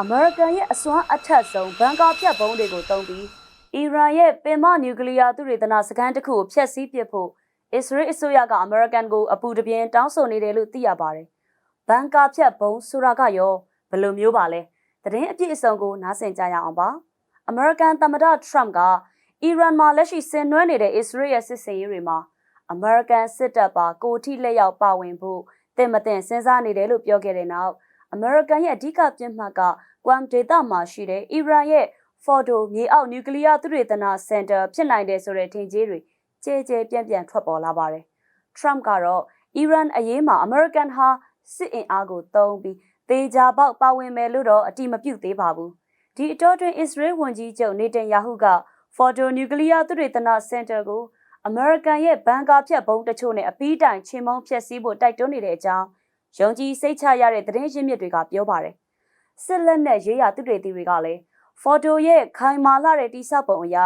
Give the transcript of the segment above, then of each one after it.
အမေရိကန်ရဲ့အစွမ်းအထက်ဆုံးဘန်ကာဖြတ်ဘုံးတွေကိုတုံးပြီးအီရန်ရဲ့ပင်မနျူကလ িয়ার သုတေသနစခန်းတစ်ခုကိုဖျက်ဆီးပစ်ဖို့အစ္စရေးအစိုးရကအမေရိကန်ကိုအပူတပြင်းတောင်းဆိုနေတယ်လို့သိရပါတယ်။ဘန်ကာဖြတ်ဘုံးဆိုတာကရောဘယ်လိုမျိုးပါလဲ။သတင်းအပြည့်အစုံကိုနားဆင်ကြရအောင်ပါ။အမေရိကန်သမ္မတထရမ့်ကအီရန်မှာလက်ရှိဆင်နွှဲနေတဲ့အစ္စရေးရဲ့စစ်စင်ရေးတွေမှာအမေရိကန်စစ်တပ်ပါကိုထိလက်ရောက်ပါဝင်ဖို့တင်မတင်စဉ်းစားနေတယ်လို့ပြောခဲ့တဲ့နောက် အမေရိကန်ရဲ့အဓိကပြစ်မှတ်ကကွမ်ဒေတာမှာရှိတဲ့အီရန်ရဲ့ဖော်တိုမြေအောက်နျူကလ িয়ার သုတေသနစင်တာဖြစ်နိုင်တယ်ဆိုတဲ့ထင်ကြီးတွေကြဲကြဲပြန့်ပြန့်ထွက်ပေါ်လာပါတယ်။ Trump ကတော့အီရန်အရေးမှာအမေရိကန်ဟာစစ်အင်အားကိုသုံးပြီးသေချာပေါက်ပါဝင်မယ်လို့တော့အတိမပြုတ်သေးပါဘူး။ဒီအတောတွင်အစ္စရေးဝန်ကြီးချုပ်နေတန်ယာဟုကဖော်တိုနျူကလ িয়ার သုတေသနစင်တာကိုအမေရိကန်ရဲ့ဘန်ကာဖြတ်ဘုံတချို့နဲ့အပီးတိုင်ချင်းမုံဖျက်ဆီးဖို့တိုက်တွန်းနေတဲ့အကြောင်း ယုံကြည်စိတ်ချရတဲ့သတင်းရင်းမြစ်တွေကပြောပါတယ်။စစ်လက်နက်ရေးရာသူတွေတီတွေကလည်းဖော်တိုရဲ့ခိုင်မာလာတဲ့တိဆောက်ပုံအရ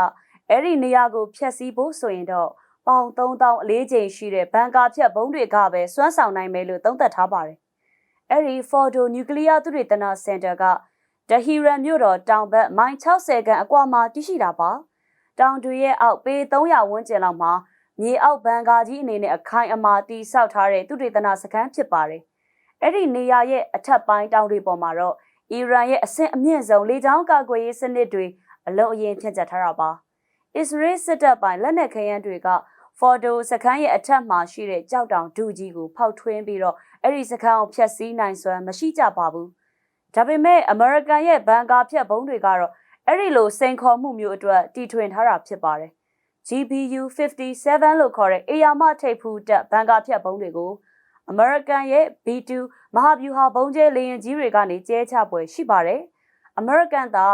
အဲ့ဒီနေရာကိုဖျက်ဆီးဖို့ဆိုရင်တော့ပေါင်3000အလေးချိန်ရှိတဲ့ဘန်ကာဖြတ်ဘုံတွေကပဲစွမ်းဆောင်နိုင်မယ်လို့သုံးသပ်ထားပါတယ်။အဲ့ဒီဖော်တိုနျူကလ িয়ার သုတေသနစင်တာကဒဟီရန်မြို့တော်တောင်ဘက်မိုင်60ခန့်အကွာမှာတည်ရှိတာပါ။တောင်တွေရဲ့အောက်ပေ300ဝန်းကျင်လောက်မှာမြေအောက်ဘန်ကာကြီးအနေနဲ့အခိုင်အမာတည်ဆောက်ထားတဲ့သုတေသနစခန်းဖြစ်ပါတယ်။ အဲ့ဒီနေရာရဲ့အထက်ပိုင်းတောင်တွေပေါ်မှာတော့အီရန်ရဲ့အဆင့်အမြင့်ဆုံးလေကြောင်းကာကွယ်ရေးစနစ်တွေအလုံးအရင်ဖြန့်ကျက်ထားတာပါ။အစ္စရေးစစ်တပ်ပိုင်းလက်နက်ခဲယမ်းတွေကဖော်ဒိုစခန်းရဲ့အထက်မှာရှိတဲ့ကြောက်တောင်ဒူကြီးကိုဖောက်ထွင်းပြီးတော့အဲ့ဒီစခန်းကိုဖျက်ဆီးနိုင်စွမ်းမရှိကြပါဘူး။ဒါပေမဲ့အမေရိကန်ရဲ့ဘန်ကာဖြတ်ဘုံတွေကတော့အဲ့ဒီလိုစိန်ခေါ်မှုမျိုးအတွက်တီထွင်ထားတာဖြစ်ပါတယ်။ GPU 57လို့ခေါ်တဲ့အေယာမထိပ်ဖူးတက်ဘန်ကာဖြတ်ဘုံတွေကို အမေရိကန်ရဲ့ B2 မဟာဗျူဟာဘုံကျဲလေယာဉ်ကြီးတွေကနေကျဲချပွဲရှိပါတယ်။အမေရိကန်သာ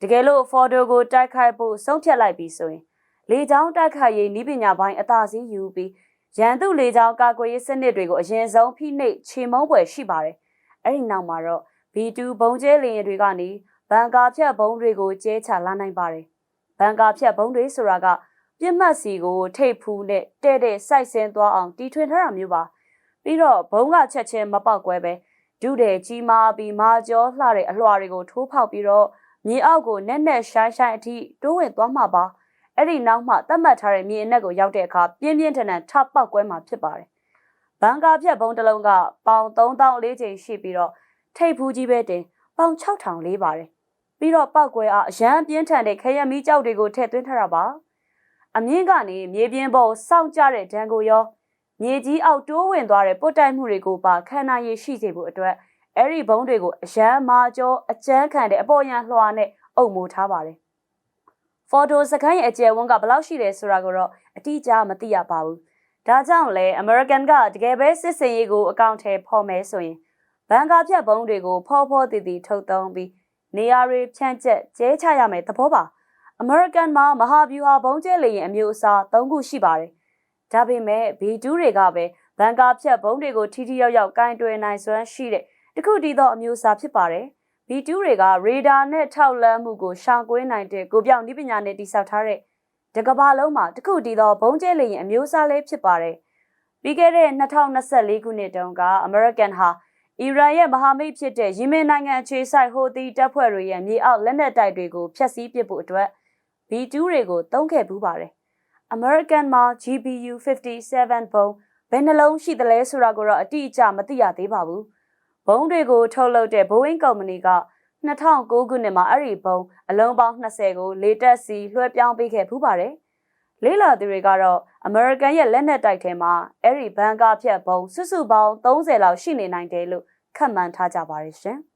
တကယ်လို့ဖော်ဒိုကိုတိုက်ခိုက်ဖို့ဆုံးဖြတ်လိုက်ပြီးဆိုရင်လေကြောင်းတိုက်ခိုက်ရေးနည်းပညာပိုင်းအသာစီးယူပြီးရန်သူလေကြောင်းကာကွယ်ရေးစနစ်တွေကိုအရင်ဆုံးဖိနှိပ်ချေမှုန်းပွဲရှိပါတယ်။အဲ့ဒီနောက်မှာတော့ B2 ဘုံကျဲလေယာဉ်တွေကနေဘန်ကာဖြတ်ဘုံတွေကိုကျဲချလာနိုင်ပါတယ်။ဘန်ကာဖြတ်ဘုံတွေဆိုတာကပြစ်မှတ်စီကိုထိတ်ဖူးနဲ့တဲ့တဲ့စိုက်ဆင်းသွားအောင်တီထွင်ထားတာမျိုးပါ ပြီးတော့ဘုံကချက်ချင်းမပေါက်ကွဲပဲဒုတဲ့ကြီးမားပြီးမာကျောလှတဲ့အလွှာတွေကိုထိုးဖောက်ပြီးတော့မြေအောက်ကိုနက်နက်ရှိုင်းရှိုင်းအထိတိုးဝင်သွားမှာပါအဲ့ဒီနောက်မှသတ်မှတ်ထားတဲ့မြေအနက်ကိုရောက်တဲ့အခါပြင်းပြင်းထန်ထန်ထပေါက်ကွဲမှာဖြစ်ပါတယ်ဘန်ကာဖြတ်ဘုံတစ်လုံးကပေါင်3000လေးချိန်ရှိပြီးတော့ထိပ်ဖူးကြီးပဲတင်ပေါင်6000လေးပါတယ်ပြီးတော့ပောက်ကွဲအားအရန်ပြင်းထန်တဲ့ခရက်မီးကြောက်တွေကိုထည့်သွင်းထားတာပါအမြင့်ကနေမြေပြင်ပေါ်စောင့်ကြတဲ့ဒဏ်ကိုရော မြေကြီးအောက်တိုးဝင်သွားတဲ့ပုတ်တိုက်မှုတွေကိုပါခံနိုင်ရရှိစေဖို့အတွက်အဲ့ဒီဘုံတွေကိုအရန်မာကျောအကျန်းခံတဲ့အပေါ်ရန်လွှာနဲ့အုပ်မိုးထားပါတယ်။ဖော်တိုစကန်ရဲ့အကျယ်ဝန်းကဘယ်လောက်ရှိတယ်ဆိုတာကိုတော့အတိအကျမသိရပါဘူး။ဒါကြောင့်လဲ American ကတကယ်ပဲစစ်စင်ရေးကိုအကောင့်ထဲဖော်မယ်ဆိုရင်ဘန်ကာဖြတ်ဘုံတွေကိုဖော်ဖော်တည်တည်ထုတ်သုံးပြီးနေရာတွေဖြန့်ကျက်ကျဲချရမယ်သဘောပါ။ American မှာမဟာဗျူဟာဘုံကျဲလေရင်အမျိုးအစား၃ခုရှိပါတယ်။ ဒါပေမဲ့ B2 တွေကပဲဘန်ကာဖြတ်ဘုံတွေကိုထိထိရောက်ရောက်ကင်တွယ်နိုင်စွမ်းရှိတဲ့တခုတည်းသောအမျိုးအစားဖြစ်ပါတယ်။ B2 တွေကရေဒါနဲ့ထောက်လန်းမှုကိုရှောင်ကွင်းနိုင်တဲ့ကိုပြောင်နည်းပညာနဲ့တိစောက်ထားတဲ့တကဘာလုံးမှာတခုတည်းသောဘုံကျဲလေရင်အမျိုးအစားလေးဖြစ်ပါတယ်။ပြီးခဲ့တဲ့2024ခုနှစ်တုန်းက American ဟာအီရန်ရဲ့မဟာမိတ်ဖြစ်တဲ့ယီမင်နိုင်ငံအခြေစိုက်ဟိုသီတပ်ဖွဲ့တွေရဲ့မြေအောက်လက်နက်တိုက်တွေကိုဖျက်ဆီးပစ်ဖို့အတွက် B2 တွေကိုသုံးခဲ့ပူးပါတယ်။ American မှာ GPU 57ဘုံဘယ်နှလုံးရှိသလဲဆိုတာကိုတော့အတိအကျမသိရသေးပါဘူး။ဘုံတွေကိုထုတ်လုပ်တဲ့ Boeing ကုမ္ပဏီက2009ခုနှစ်မှာအဲ့ဒီဘုံအလုံးပေါင်း20ကိုလေတက်စီလွှဲပြောင်းပေးခဲ့ပူးပါတယ်။လေးလာသူတွေကတော့ American ရဲ့လက်နက်တိုက်ထဲမှာအဲ့ဒီဘန်ကာဖြတ်ဘုံစုစုပေါင်း30လောက်ရှိနေနိုင်တယ်လို့ခန့်မှန်းထားကြပါတယ်ရှင်။